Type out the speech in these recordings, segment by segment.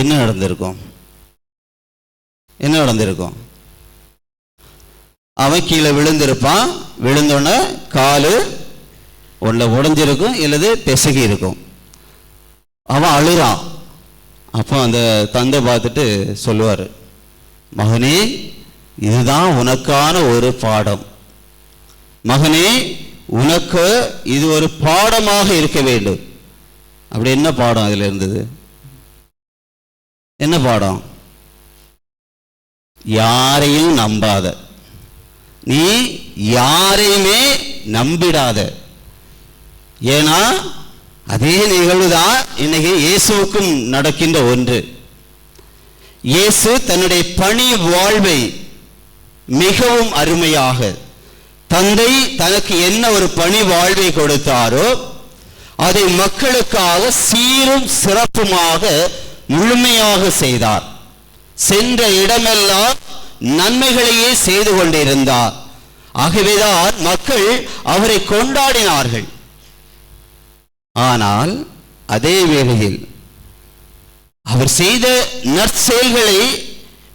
என்ன நடந்திருக்கும்? என்ன நடந்திருக்கும்? அவன் கீழே விழுந்திருப்பான். விழுந்தோடனே காலு ஒன்றில் உடைஞ்சிருக்கும் இல்லது பிசகி இருக்கும் அவன் அழுறான். அப்போ அந்த தந்தை பார்த்துட்டு சொல்லுவார் மகனே இதுதான் உனக்கான ஒரு பாடம். மகனே உனக்கு இது ஒரு பாடமாக இருக்க வேண்டும். அப்படி என்ன பாடம் அதில் இருந்தது? என்ன பாடம்? யாரையும் நம்பாத. நீ யாரையுமே நம்பிடாத. ஏன்னா அதே நிகழ்வுதான் இன்னைக்கு இயேசுவுக்கும் நடக்கின்ற ஒன்று. இயேசு தன்னுடைய பணி வாழ்வை மிகவும் அருமையாக தந்தை தனக்கு என்ன ஒரு பணி வாழ்வை கொடுத்தாரோ அதை மக்களுக்காக சீரும் சிறப்புமாக முழுமையாக செய்தார். சென்ற இடமெல்லாம் நன்மைகளையே செய்து கொண்டிருந்தார். ஆகவேதான் மக்கள் அவரை கொண்டாடினார்கள். ஆனால் அதே வேளையில் அவர் செய்த நற்செயல்களை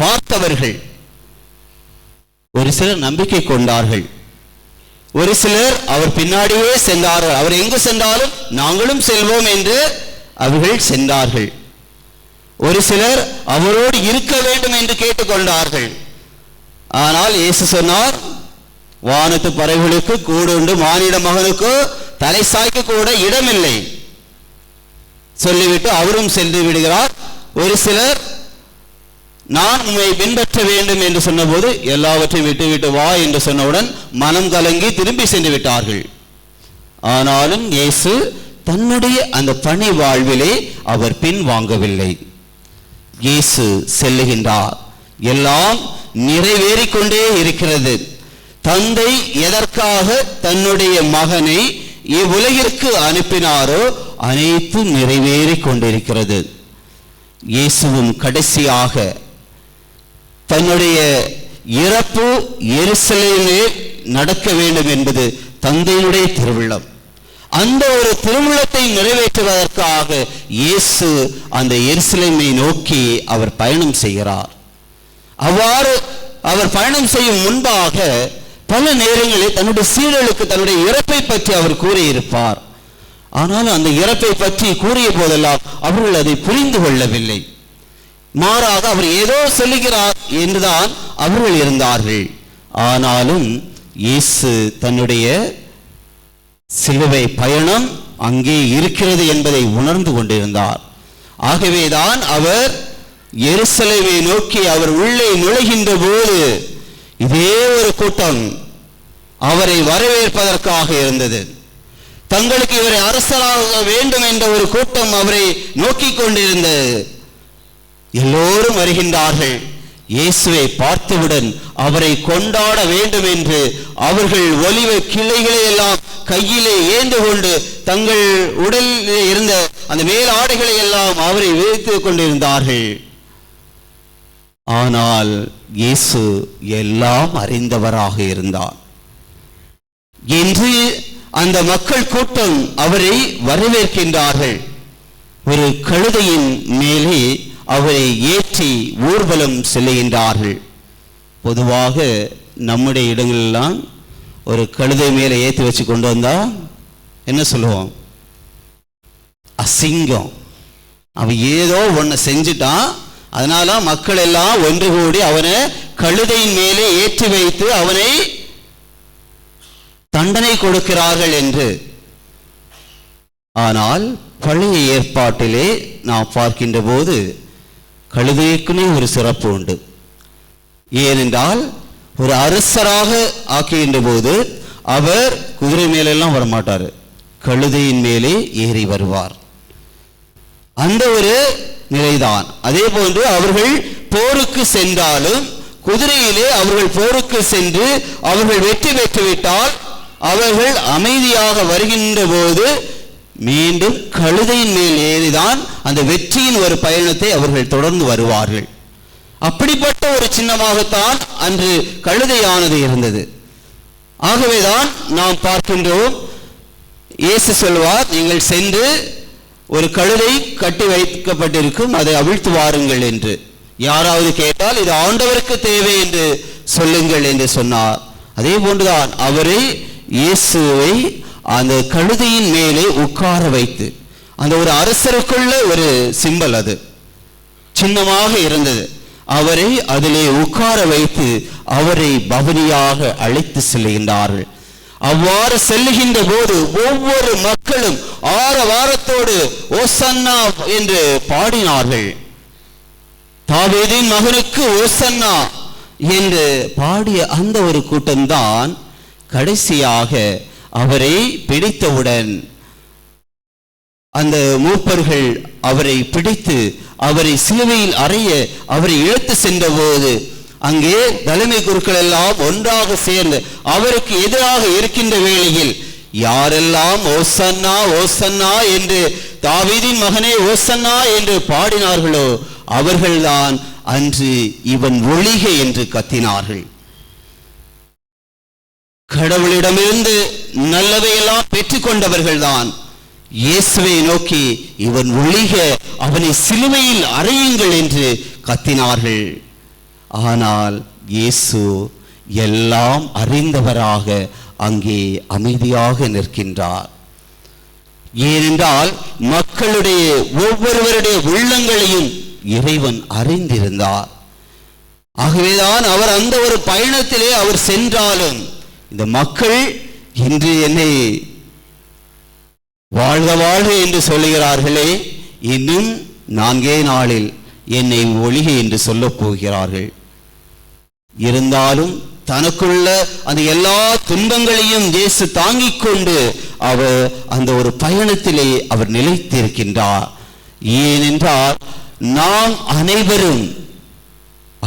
பார்த்தவர்கள் ஒரு சிலர் நம்பிக்கை கொண்டார்கள். ஒரு சிலர் அவர் பின்னாடியே சென்றார்கள். அவர் எங்கு சென்றாலும் நாங்களும் செல்வோம் என்று அவர்கள் சென்றார்கள். ஒரு சிலர் அவரோடு இருக்க வேண்டும் என்று கேட்டுக்கொண்டார்கள். ஆனால் இயேசு சொன்னார் வானத்து பறவைகளுக்கு கூடு உண்டு மானிட மகனுக்கு தலை சாய்க்க கூட இடமில்லை. சொல்லிவிட்டு அவரும் சென்று விடுகிறார். ஒரு சிலர் நான் உண்மை பின்பற்ற வேண்டும் என்று சொன்னபோது எல்லாவற்றையும் விட்டுவிட்டு வா என்று சொன்னவுடன் மனம் கலங்கி திரும்பி சென்று விட்டார்கள். ஆனாலும் இயேசு தன்னுடைய அந்த பணி வாழ்விலே அவர் பின் வாங்கவில்லை இயேசு செல்லுகின்றார். எல்லாம் நிறைவேறிக்கொண்டே இருக்கிறது. தந்தை எதற்காக தன்னுடைய மகனை இவ்வுலகிற்கு அனுப்பினாரோ அனைத்தும் நிறைவேறி கொண்டிருக்கிறது இயேசுவும் கடைசியாக தன்னுடைய இறப்பு எரிசலையிலே நடக்க வேண்டும் என்பது தந்தையுடைய திருவிழம் அந்த ஒரு திருமணத்தை நிறைவேற்றுவதற்காக இயேசு அந்த எருசலேமை நோக்கி அவர் பயணம் செய்கிறார். அவ்வாறு அவர் பயணம் செய்யும் முன்பாக பல நேரங்களில் தன்னுடைய சீடர்களுக்கு தன்னுடைய இறப்பை பற்றி அவர் கூறியிருப்பார். ஆனால் அந்த இறப்பை பற்றி கூறிய போதெல்லாம் அவர்கள் அதை புரிந்து கொள்ளவில்லை. மாறாக அவர் ஏதோ சொல்லுகிறார் என்றுதான் அவர்கள் இருந்தார்கள். ஆனாலும் இயேசு தன்னுடைய சிலுவை பயணம் அங்கே இருக்கிறது என்பதை உணர்ந்து கொண்டிருந்தார். ஆகவேதான் அவர் எருசலேமை நோக்கி அவர் உள்ளே நுழைகின்ற போது இதே ஒரு கூட்டம் அவரை வரவேற்பதற்காக இருந்தது. தங்களுக்கு இவரை அரசராக வேண்டும் என்ற ஒரு கூட்டம் அவரை நோக்கிக் கொண்டிருந்தது. எல்லோரும் வருகின்றார்கள். இயேசுவை பார்த்தவுடன் அவரை கொண்டாட வேண்டும் என்று அவர்கள் ஒலிவ கிளைகளை எல்லாம் கையிலே ஏந்து கொண்டு தங்கள் உடலில் இருந்த அந்த மேல் ஆடைகளை எல்லாம் அவரை விரித்துக் கொண்டிருந்தார்கள். ஆனால் இயேசு எல்லாம் அறிந்தவராக இருந்தார். என்று அந்த மக்கள் கூட்டம் அவரை வரவேற்கின்றார்கள். ஒரு கழுதையின் மேலே அவரை ஏற்றி ஊர்வலம் செல்லுகின்றார்கள். பொதுவாக நம்முடைய இடங்களெல்லாம் ஒரு கழுதை மேலே ஏற்றி வச்சு கொண்டு வந்தா என்ன சொல்லுவோம்? அசிங்கம். அவன் ஏதோ ஒன்று செஞ்சுட்டான். அதனால மக்கள் எல்லாம் ஒன்று கூடி அவனை கழுதையின் மேலே ஏற்றி வைத்து அவனை தண்டனை கொடுக்கிறார்கள் என்று. ஆனால் பழைய ஏற்பாட்டிலே நாம் பார்க்கின்ற போது கழுதைக்குனே ஒரு சிறப்பு உண்டு. ஏனென்றால் ஒரு அரசராக ஆக்குகின்ற போது அவர் குதிரை மேலெல்லாம் வரமாட்டார். கழுதையின் மேலே ஏறி வருவார். அந்த ஒரு நிலைதான். அதே போன்று அவர்கள் போருக்கு சென்றாலும் குதிரையிலே அவர்கள் போருக்கு சென்று அவர்கள் வெற்றி பெற்றுவிட்டால் அவர்கள் அமைதியாக வருகின்ற போது மீண்டும் கழுதையின் மேல் ஏறிதான் அந்த வெற்றியின் ஒரு பயணத்தை அவர்கள் தொடர்ந்து வருவார்கள். அப்படிப்பட்ட ஒரு சின்னமாகத்தான் அன்று கழுதையானது இருந்தது. ஆகவேதான் நாம் பார்க்கின்றோம் இயேசு சொல்வார் நீங்கள் சென்று ஒரு கழுதை கட்டி வைக்கப்பட்டிருக்கும் அதை அவிழ்த்து வாருங்கள் என்று. யாராவது கேட்டால் இது ஆண்டவருக்கு தேவை என்று சொல்லுங்கள் என்று சொன்னார். அதே போன்றுதான் அவரை இயேசுவை அந்த கழுதையின் மேலே உட்கார வைத்து அந்த ஒரு அரசருக்குள்ள ஒரு சிம்பல் அது. சின்னமாக இருந்தது. அவரை அதிலே உட்கார வைத்து அவரை பவனியாக அழைத்து செல்கின்றார்கள். அவ்வாறு செல்லுகின்ற போது ஒவ்வொரு மக்களும் ஆரவாரத்தோடு ஓசன்னா என்று பாடினார்கள். தாவேதின் மகனுக்கு ஓசன்னா என்று பாடிய அந்த ஒரு கூட்டம்தான் கடைசியாக அவரை பிடித்தவுடன் அந்த மூப்பர்கள் அவரை பிடித்து அவரை சிலுவையில் அறைய அவரை இழுத்து சென்றபோது அங்கே தலைமை குருக்கள் எல்லாம் ஒன்றாக சேர்ந்து அவருக்கு எதிராக இருக்கின்ற வேளையில் யாரெல்லாம் ஓசன்னா ஓசன்னா என்று தாவீதின் மகனே ஓசன்னா என்று பாடினார்களோ அவர்கள்தான் அன்று இவன் ஒளிக என்று கத்தினார்கள். கடவுளிடமிருந்து நல்லதையெல்லாம் பெற்றுக்கொண்டவர்கள்தான். இயேசுவை நோக்கி இவன் ஒழிக அவனை சிலுவையில் அறையுங்கள் என்று கத்தினார்கள். ஆனால் இயேசு எல்லாம் அறிந்தவராக அங்கே அமைதியாக நிற்கின்றார். ஏனென்றால் மக்களுடைய ஒவ்வொருவருடைய உள்ளங்களையும் இறைவன் அறிந்திருந்தார். ஆகவேதான் அவர் அந்த ஒரு பயணத்திலே அவர் சென்றாலும் இந்த மக்கள் இன்று என்னை வாழ்க வாழ்க என்று சொல்லுகிறார்களே இன்னும் நான்கே நாளில் என்னை ஒழிக என்று சொல்லப் போகிறார்கள். இருந்தாலும் தனக்குள்ள அந்த எல்லா துன்பங்களையும் இயேசு தாங்கிக் கொண்டு அவர் அந்த ஒரு பயணத்திலே அவர் நிலைத்திருக்கின்றார். ஏனென்றால் நாம் அனைவரும்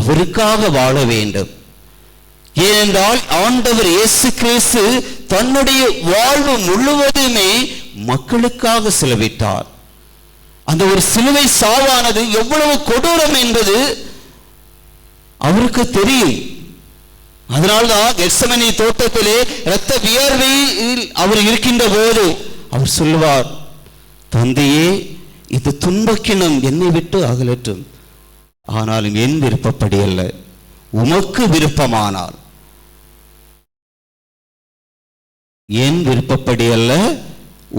அவருக்காக வாழ வேண்டும். ஏனென்றால் ஆண்டவர் இயேசு கிறிஸ்து தன்னுடைய வாழ்வு முழுவதுமே மக்களுக்காக செலவிட்டார். அந்த ஒரு சிலுவை சாவானது எவ்வளவு கொடூரம் என்பது அவருக்கு தெரியும். அதனால்தான் கெட்சமனி தோட்டத்திலே இரத்த வியர்வையில் அவர் இருக்கின்ற போது அவர் சொல்லுவார் தந்தையே இது துன்பக்கினும் என்னை விட்டு அகலற்றும் ஆனாலும் என் விருப்பப்படி அல்ல. உமக்கு விருப்பமானால் என் விருப்பப்படி அல்ல?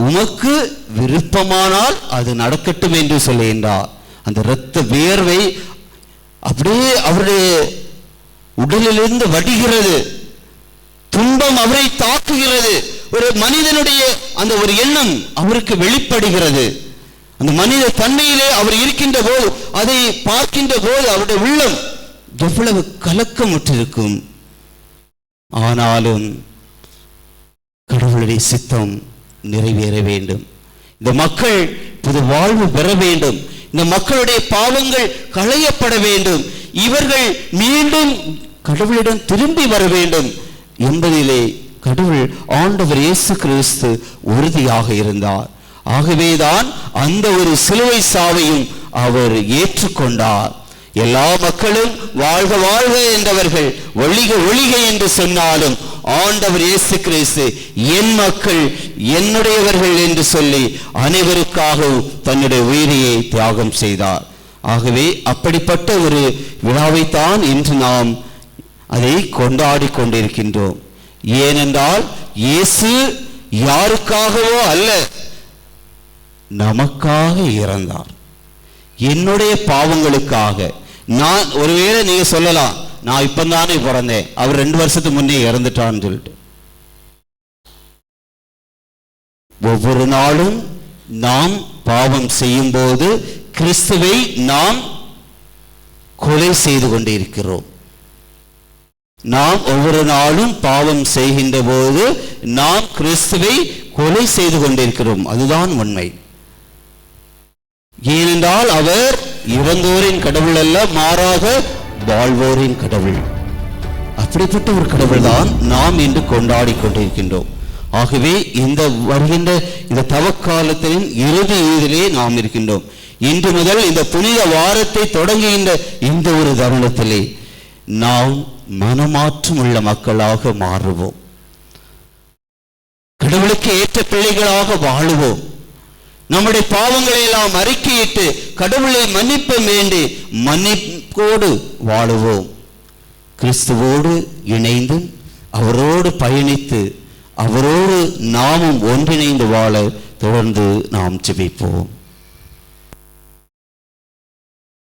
உமக்கு விருப்பமானால் அது நடக்கட்டும் என்று சொல்லுகின்றார் அந்த இரத்த வியர்வை அப்படியே அவருடைய உடலிலிருந்து வடிகிறது. துன்பம் அவரை தாக்குகிறது. ஒரு மனிதனுடைய அந்த ஒரு எண்ணம் அவருக்கு வெளிப்படுகிறது. அந்த மனித தன்மையிலே அவர் இருக்கின்ற போது அதை பார்க்கின்ற போது அவருடைய உள்ளம் எவ்வளவு கலக்கமுற்றிருக்கும். ஆனாலும் கடவுளுடைய சித்தம் நிறைவேற வேண்டும். இந்த மக்கள் புது வாழ்வு பெற வேண்டும். இந்த மக்களுடைய பாவங்கள் களையப்பட வேண்டும். இவர்கள் மீண்டும் கடவுளிடம் திரும்பி வர வேண்டும். என்பதிலே கடவுள் ஆண்டவர் இயேசு கிறிஸ்து உறுதியாக இருந்தார். ஆகவேதான் அந்த ஒரு சிலுவை சாவையும் அவர் ஏற்றுக்கொண்டார். எல்லா மக்களும் வாழ்க வாழ்க என்றவர்கள் ஒளிக ஒளிக என்று சொன்னாலும் ஆண்டவர் இயேசு கிறிஸ்து என் மக்கள் என்னுடையவர்கள் என்று சொல்லி அனைவருக்காகவும் தன்னுடைய உயிரியை தியாகம் செய்தார். ஆகவே அப்படிப்பட்ட ஒரு விழாவைத்தான் இன்று நாம் அதை கொண்டாடி கொண்டிருக்கின்றோம். ஏனென்றால் இயேசு யாருக்காகவோ அல்ல நமக்காக இறந்தார். என்னுடைய பாவங்களுக்காக. நான் ஒருவேளை நீங்க சொல்லலாம் நான் இப்பதானே பிறந்தேன். அவர் ரெண்டு வருஷத்துக்கு முன்னே இறந்துட்டான்னு சொல்லிட்டு. ஒவ்வொரு நாளும் நாம் பாவம் செய்யும் போது கிறிஸ்துவை நாம் கொலை செய்து கொண்டிருக்கிறோம். நாம் ஒவ்வொரு நாளும் பாவம் செய்கின்ற போது நாம் கிறிஸ்துவை கொலை செய்து கொண்டிருக்கிறோம். அதுதான் உண்மை. ஏனென்றால் அவர் இறந்தோரின் கடவுள் அல்ல மாறாக வாழ்வோரின் கடவுள். அப்படிப்பட்ட ஒரு கடவுள் தான் நாம் இன்று கொண்டாடி கொண்டிருக்கின்றோம். ஆகவே இந்த வருகின்ற இந்த தவக்காலத்தின் இறுதி இதிலே நாம் இருக்கின்றோம். இன்று முதல் இந்த புனித வாரத்தை தொடங்குகின்ற இந்த ஒரு தருணத்திலே நாம் மனமாற்றம் உள்ள மக்களாக மாறுவோம். கடவுளுக்கு ஏற்ற பிள்ளைகளாக வாழுவோம். நம்முடைய பாவங்களை எல்லாம் அறிக்கையிட்டு கடவுளை மன்னிப்பு வேண்டி மன்னிப்போடு வாழுவோம். கிறிஸ்துவோடு இணைந்து அவரோடு பயணித்து அவரோடு நாமும் ஒன்றிணைந்து வாழ தொடர்ந்து நாம் ஜெபிப்போம்.